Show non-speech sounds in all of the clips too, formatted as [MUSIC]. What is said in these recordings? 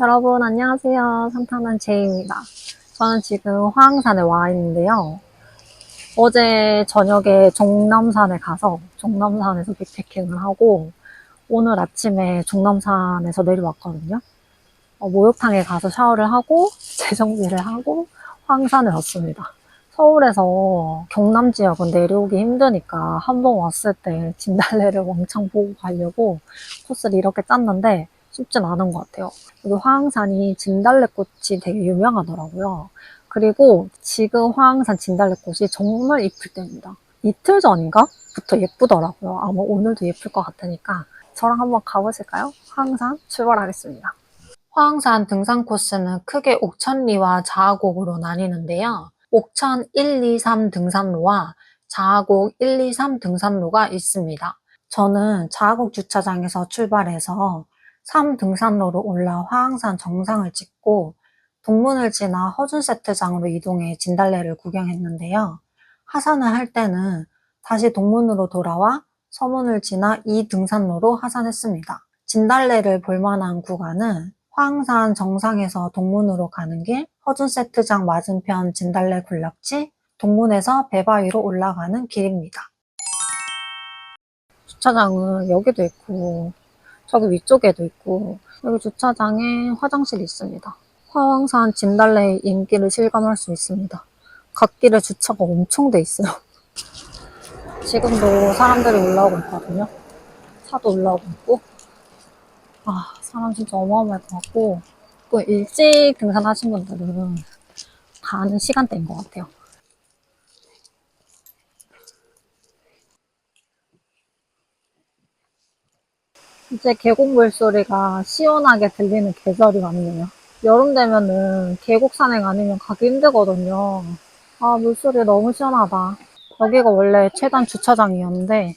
여러분 안녕하세요. 상탄한 제이입니다. 저는 지금 화항산에 와 있는데요. 어제 저녁에 종남산에 가서 종남산에서 빅패킹을 하고 오늘 아침에 종남산에서 내려왔거든요. 어, 목욕탕에 가서 샤워를 하고 [LAUGHS] 재정비를 하고 화항산에 왔습니다. 서울에서 경남 지역은 내려오기 힘드니까 한 번 왔을 때 진달래를 [LAUGHS] 왕창 보고 가려고 코스를 이렇게 짰는데 쉽진 않은 것 같아요. 여기 화항산이 진달래꽃이 되게 유명하더라고요. 그리고 지금 화항산 진달래꽃이 정말 이쁠 때입니다. 이틀 전인가? 부터 예쁘더라고요. 아마 오늘도 예쁠 것 같으니까 저랑 한번 가보실까요? 화항산 출발하겠습니다. 화항산 등산 코스는 크게 옥천리와 자하곡으로 나뉘는데요. 옥천 1, 2, 3 등산로와 자하곡 1, 2, 3 등산로가 있습니다. 저는 자하곡 주차장에서 출발해서 3 등산로로 올라 화항산 정상을 찍고 동문을 지나 허준 세트장으로 이동해 진달래를 구경했는데요. 하산을 할 때는 다시 동문으로 돌아와 서문을 지나 이 등산로로 하산했습니다. 진달래를 볼 만한 구간은 화항산 정상에서 동문으로 가는 길, 허준 세트장 맞은편 진달래 군락지, 동문에서 배바위로 올라가는 길입니다. 주차장은 여기도 있고 저기 위쪽에도 있고 여기 주차장에 화장실이 있습니다. 화왕산 진달래의 인기를 실감할 수 있습니다. 갓길에 주차가 엄청 돼 있어요. [LAUGHS] 지금도 사람들이 올라오고 있거든요. 차도 올라오고 있고 아 사람 진짜 어마어마할 것 같고 또 일찍 등산하신 분들은 가는 시간대인 것 같아요. 이제 계곡 물 소리가 시원하게 들리는 계절이 왔네요. 여름 되면은 계곡 산행 아니면 가기 힘들거든요. 아, 물소리 너무 시원하다. 여기가 원래 최단 주차장이었는데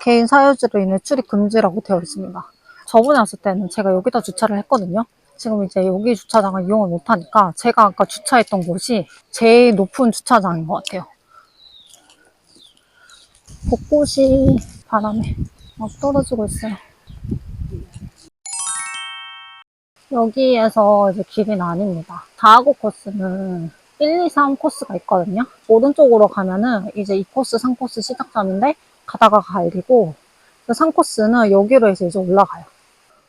개인 사유지로 인해 출입 금지라고 되어 있습니다. 저번에 왔을 때는 제가 여기다 주차를 했거든요. 지금 이제 여기 주차장을 이용을 못하니까 제가 아까 주차했던 곳이 제일 높은 주차장인 것 같아요. 벚꽃이 바람에 막 떨어지고 있어요. 여기에서 이제 길이 나뉩니다. 다하고 코스는 1, 2, 3 코스가 있거든요. 오른쪽으로 가면은 이제 2코스, 3코스 시작점인데 가다가 갈리고 그 3코스는 여기로 해서 이제 올라가요.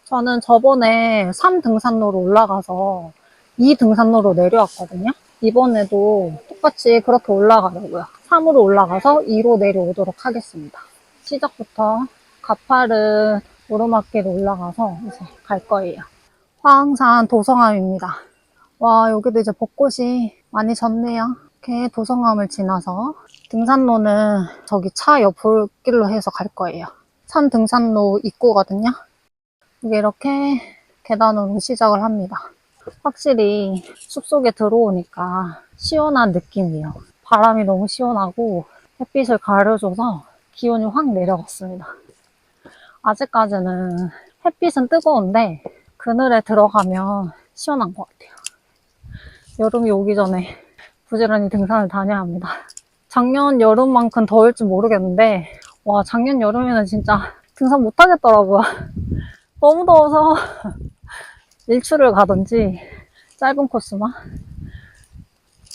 저는 저번에 3 등산로로 올라가서 2 등산로로 내려왔거든요. 이번에도 똑같이 그렇게 올라가려고요. 3으로 올라가서 2로 내려오도록 하겠습니다. 시작부터 가파른 오르막길 올라가서 이제 갈 거예요. 화항산 도성암입니다. 와, 여기도 이제 벚꽃이 많이 졌네요. 이렇게 도성암을 지나서 등산로는 저기 차 옆길로 해서 갈 거예요. 산 등산로 입구거든요. 이게 이렇게 계단으로 시작을 합니다. 확실히 숲속에 들어오니까 시원한 느낌이에요. 바람이 너무 시원하고 햇빛을 가려줘서 기온이 확 내려갔습니다. 아직까지는 햇빛은 뜨거운데 그늘에 들어가면 시원한 것 같아요. 여름이 오기 전에 부지런히 등산을 다녀야 합니다. 작년 여름만큼 더울지 모르겠는데 와 작년 여름에는 진짜 등산 못 하겠더라고요. [LAUGHS] 너무 더워서 [LAUGHS] 일출을 가든지 짧은 코스만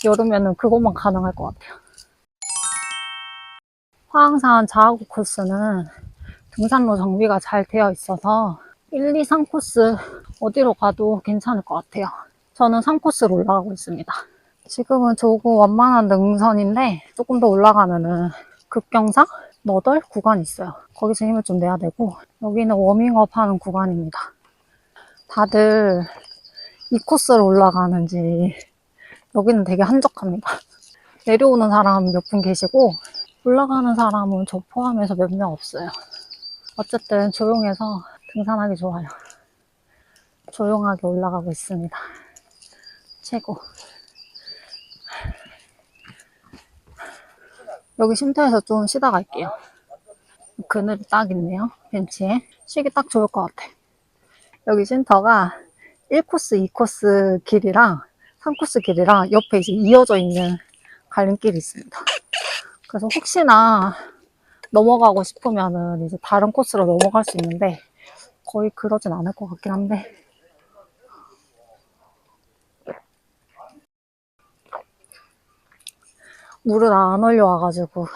여름에는 그것만 가능할 것 같아요. 화항산 자하구 코스는 등산로 정비가 잘 되어 있어서 1, 2, 3 코스 어디로 가도 괜찮을 것 같아요. 저는 3코스로 올라가고 있습니다. 지금은 조금 완만한 능선인데 조금 더 올라가면은 급경사? 너덜 구간이 있어요. 거기서 힘을 좀 내야 되고 여기는 워밍업 하는 구간입니다. 다들 이 코스로 올라가는지 여기는 되게 한적합니다. 내려오는 사람 몇 분 계시고 올라가는 사람은 저 포함해서 몇 명 없어요. 어쨌든 조용해서 등산하기 좋아요. 조용하게 올라가고 있습니다. 최고. 여기 쉼터에서 좀 쉬다 갈게요. 그늘이 딱 있네요. 벤치에. 쉬기 딱 좋을 것 같아. 여기 쉼터가 1코스, 2코스 길이랑 3코스 길이랑 옆에 이제 이어져 있는 갈림길이 있습니다. 그래서 혹시나 넘어가고 싶으면은 이제 다른 코스로 넘어갈 수 있는데 거의 그러진 않을 것 같긴 한데. 물을 안 얼려와가지고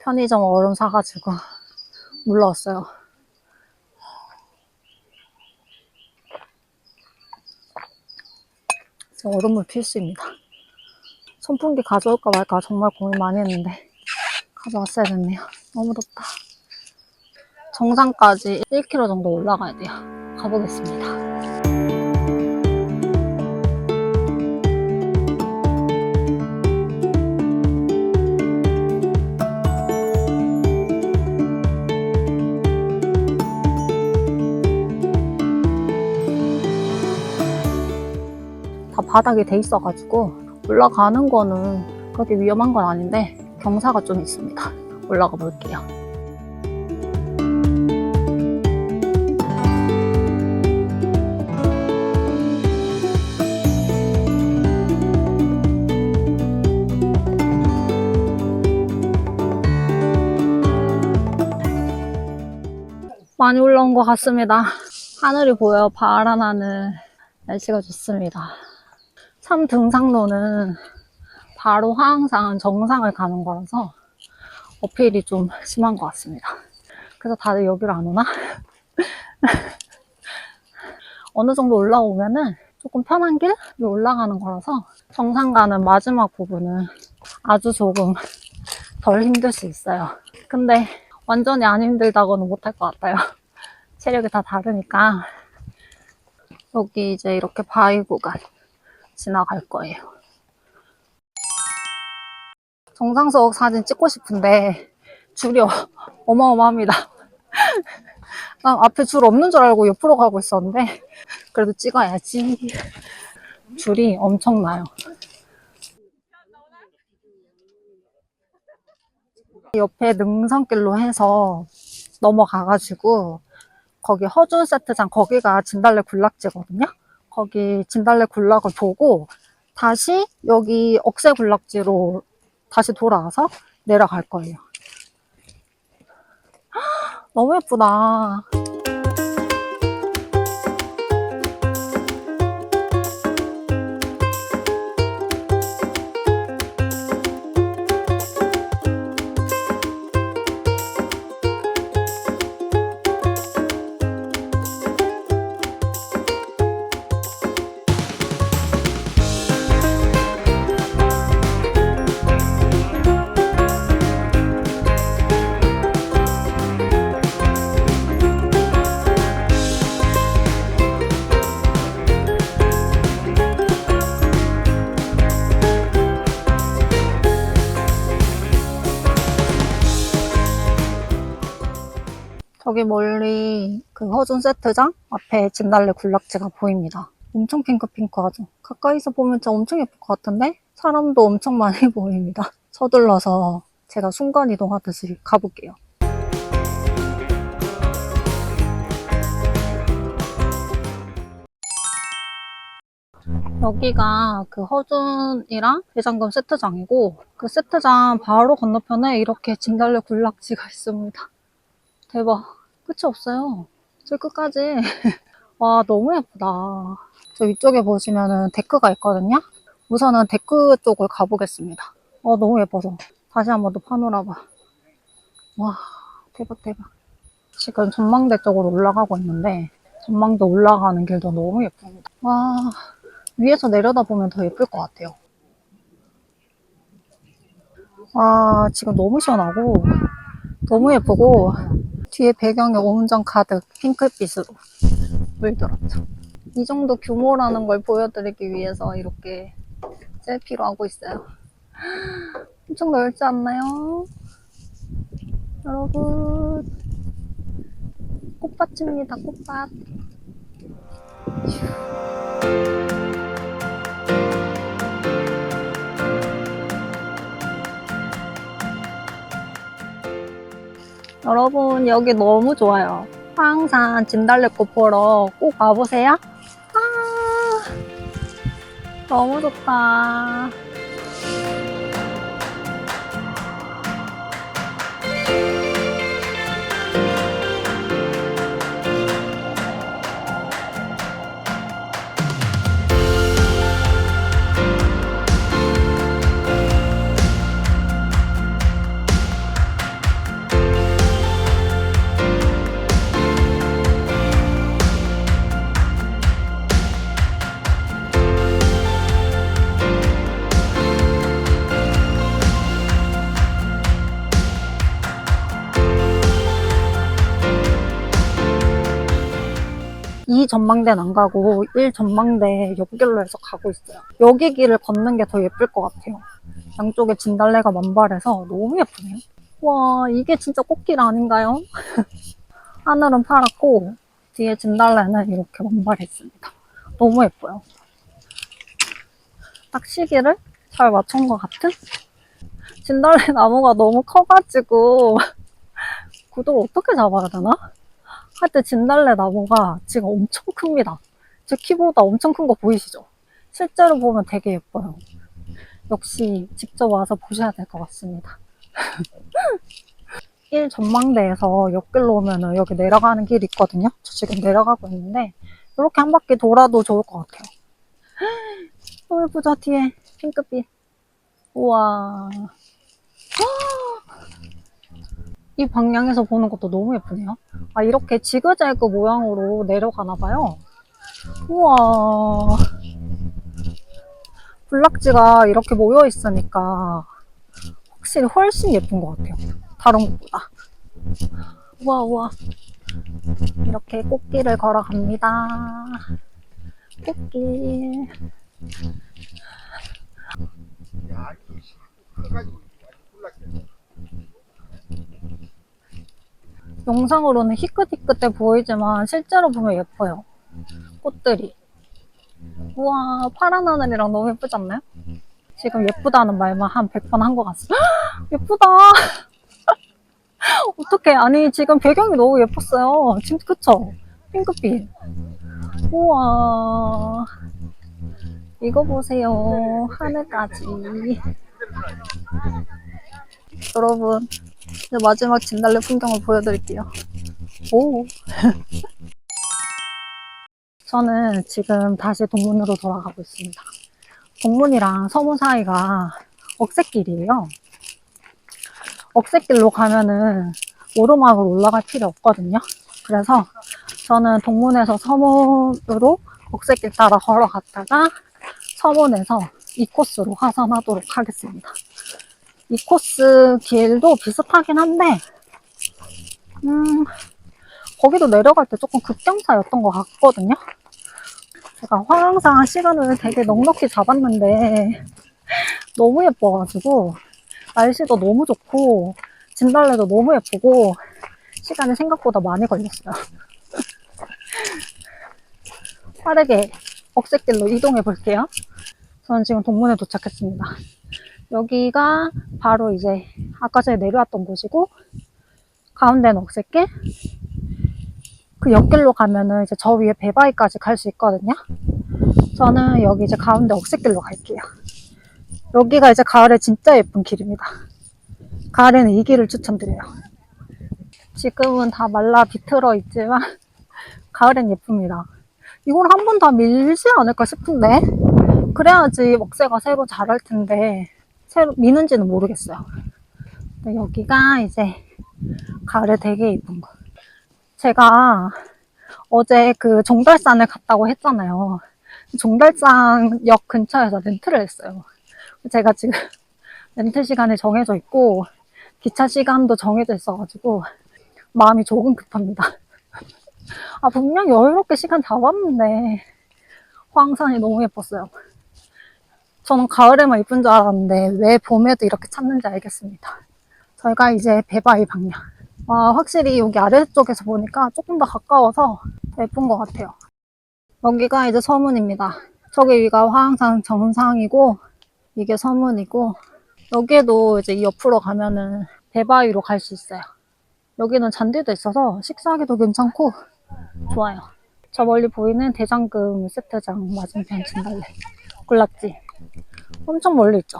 편의점 얼음 사가지고 물러왔어요. 얼음물 필수입니다. 선풍기 가져올까 말까 정말 고민 많이 했는데 가져왔어야 됐네요. 너무 덥다. 정상까지 1km 정도 올라가야 돼요. 가보겠습니다. 다 바닥이 돼 있어가지고 올라가는 거는 그렇게 위험한 건 아닌데 경사가 좀 있습니다. 올라가 볼게요. 많이 올라온 것 같습니다. 하늘이 보여 파란 하늘. 날씨가 좋습니다. 참 등산로는 바로 화항산 정상을 가는 거라서 어필이 좀 심한 것 같습니다. 그래서 다들 여기로 안 오나? [LAUGHS] 어느 정도 올라오면은 조금 편한 길로 올라가는 거라서 정상 가는 마지막 부분은 아주 조금 덜 힘들 수 있어요. 근데 완전히 안 힘들다고는 못할 것 같아요. [LAUGHS] 체력이 다 다르니까 여기 이제 이렇게 바위 구간 지나갈 거예요. 정상석 사진 찍고 싶은데 줄이 어- [LAUGHS] 어마어마합니다. 난 [LAUGHS] 앞에 줄 없는 줄 알고 옆으로 가고 있었는데 그래도 찍어야지. 줄이 엄청나요. 옆에 능선길로 해서 넘어가가지고 거기 허준 세트장 거기가 진달래 군락지거든요. 거기 진달래 군락을 보고 다시 여기 억새 군락지로 다시 돌아와서 내려갈 거예요. 헉, 너무 예쁘다. 저기 멀리 그 허준 세트장 앞에 진달래 군락지가 보입니다. 엄청 핑크핑크하죠? 가까이서 보면 진짜 엄청 예쁠 것 같은데 사람도 엄청 많이 [LAUGHS] 보입니다. 서둘러서 제가 순간이동하듯이 가볼게요. 여기가 그 허준이랑 대장금 세트장이고 그 세트장 바로 건너편에 이렇게 진달래 군락지가 있습니다. 대박. 끝이 없어요. 저 끝까지. [LAUGHS] 와, 너무 예쁘다. 저 위쪽에 보시면은 데크가 있거든요. 우선은 데크 쪽을 가보겠습니다. 어, 너무 예뻐서. 다시 한 번 더 파노라마. 와, 대박, 대박. 지금 전망대 쪽으로 올라가고 있는데, 전망대 올라가는 길도 너무 예쁩니다. 와, 위에서 내려다보면 더 예쁠 것 같아요. 와, 지금 너무 시원하고, 너무 예쁘고, 뒤에 배경에 온전 가득 핑크빛으로 물들었죠. 이 정도 규모라는 걸 보여드리기 위해서 이렇게 셀피로 하고 있어요. [GASPS] 엄청 넓지 않나요? 여러분, 꽃밭입니다, 꽃밭. 여러분 여기 너무 좋아요. 황산 진달래꽃 보러 꼭 와보세요. 아, 너무 좋다. 이 전망대는 안 가고 1 전망대 옆길로 해서 가고 있어요. 여기 길을 걷는 게 더 예쁠 것 같아요. 양쪽에 진달래가 만발해서 너무 예쁘네요. 와, 이게 진짜 꽃길 아닌가요? [LAUGHS] 하늘은 파랗고 뒤에 진달래는 이렇게 만발했습니다. 너무 예뻐요. 딱 시기를 잘 맞춘 것 같은? 진달래 나무가 너무 커가지고 [LAUGHS] 구도를 어떻게 잡아야 되나? 하여튼 진달래 나무가 지금 엄청 큽니다. 제 키보다 엄청 큰 거 보이시죠? 실제로 보면 되게 예뻐요. 역시 직접 와서 보셔야 될 것 같습니다. [LAUGHS] 1 전망대에서 옆길로 오면은 여기 내려가는 길이 있거든요. 저 지금 내려가고 있는데 이렇게 한 바퀴 돌아도 좋을 것 같아요. [GASPS] 너무 예쁘죠? 뒤에 핑크빛. 우와. 이 방향에서 보는 것도 너무 예쁘네요. 아, 이렇게 지그재그 모양으로 내려가나 봐요. 우와. 블락지가 이렇게 모여 있으니까 확실히 훨씬 예쁜 것 같아요. 다른 것보다. 우와, 우와. 이렇게 꽃길을 걸어갑니다. 꽃길. 영상으로는 희끗희끗해 보이지만 실제로 보면 예뻐요. 꽃들이. 우와, 파란 하늘이랑 너무 예쁘지 않나요? 지금 예쁘다는 말만 한 100번 한 것 같습니다. 헉, 예쁘다! [LAUGHS] 어떡해. 아니, 지금 배경이 너무 예뻤어요. 진짜, 그쵸? 핑크빛. 우와. 이거 보세요. 하늘까지. 여러분, 이제 마지막 진달래 풍경을 보여드릴게요. 오. [LAUGHS] 저는 지금 다시 동문으로 돌아가고 있습니다. 동문이랑 서문 사이가 억새길이에요. 억새길로 가면은 오르막으로 올라갈 필요 없거든요. 그래서 저는 동문에서 서문으로 억새길 따라 걸어갔다가 서문에서 이 코스로 하산하도록 하겠습니다. 이 코스 길도 비슷하긴 한데, 음, 거기도 내려갈 때 조금 급경사였던 것 같거든요. 제가 화랑상 시간을 되게 넉넉히 잡았는데, 너무 예뻐가지고, 날씨도 너무 좋고, 진달래도 너무 예쁘고, 시간이 생각보다 많이 걸렸어요. [LAUGHS] 빠르게 억새길로 이동해 볼게요. 저는 지금 동문에 도착했습니다. 여기가 바로 이제 아까 전에 내려왔던 곳이고 가운데는 억새길 그 옆길로 가면은 이제 저 위에 배바위까지 갈 수 있거든요. 저는 여기 이제 가운데 억새길로 갈게요. 여기가 이제 가을에 진짜 예쁜 길입니다. 가을에는 이 길을 추천드려요. 지금은 다 말라 비틀어 있지만 [LAUGHS] 가을엔 예쁩니다. 이걸 한번더 밀지 않을까 싶은데 그래야지 먹새가 새로 자랄 텐데 새로 미는지는 모르겠어요. 여기가 이제 가을에 되게 예쁜 거. 제가 어제 그 종달산을 갔다고 했잖아요. 종달산역 근처에서 렌트를 했어요. 제가 지금 [LAUGHS] 렌트 시간이 정해져 있고 기차 시간도 정해져 있어가지고 마음이 조금 급합니다. [LAUGHS] 아 분명 여유롭게 시간 잡았는데 황산이 너무 예뻤어요. 저는 가을에만 이쁜 줄 알았는데 왜 봄에도 이렇게 찾는지 알겠습니다. 저희가 이제 배바위 방향. 와 확실히 여기 아래쪽에서 보니까 조금 더 가까워서 더 예쁜 것 같아요. 여기가 이제 서문입니다. 저기 위가 화항산 정상이고 이게 서문이고 여기에도 이제 이 옆으로 가면은 배바위로 갈 수 있어요. 여기는 잔디도 있어서 식사하기도 괜찮고 좋아요. 저 멀리 보이는 대장금 세트장 맞은편 진달래 군락지 엄청 멀리 있죠.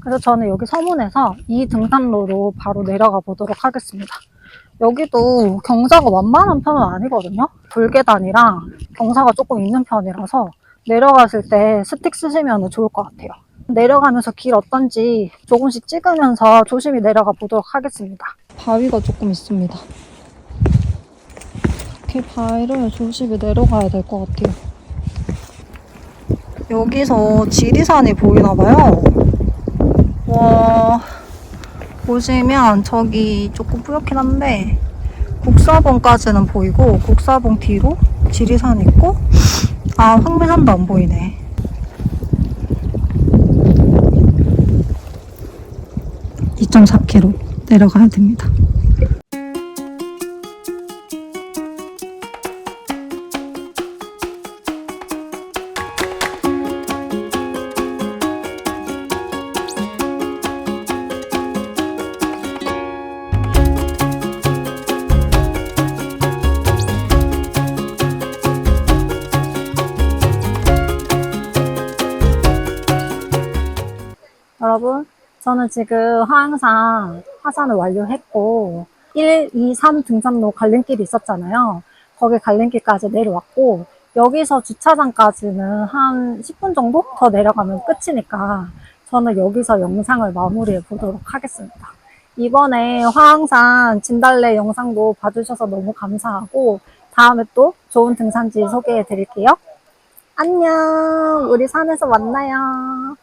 그래서 저는 여기 서문에서 이 등산로로 바로 내려가 보도록 하겠습니다. 여기도 경사가 완만한 편은 아니거든요. 돌계단이랑 경사가 조금 있는 편이라서 내려갔을 때 스틱 쓰시면 좋을 것 같아요. 내려가면서 길 어떤지 조금씩 찍으면서 조심히 내려가 보도록 하겠습니다. 바위가 조금 있습니다. 이렇게 바위를 조심히 내려가야 될 것 같아요. 여기서 지리산이 보이나 봐요. 와, 보시면 저기 조금 뿌옇긴 한데 국사봉까지는 보이고 국사봉 뒤로 지리산 있고 아 황매산도 안 보이네. (2.4km) 내려가야 됩니다. 지금 화항산 하산을 완료했고, 1, 2, 3 등산로 갈림길이 있었잖아요. 거기 갈림길까지 내려왔고, 여기서 주차장까지는 한 10분 정도 더 내려가면 끝이니까, 저는 여기서 영상을 마무리해 보도록 하겠습니다. 이번에 화항산 진달래 영상도 봐주셔서 너무 감사하고, 다음에 또 좋은 등산지 소개해 드릴게요. 안녕! 우리 산에서 만나요.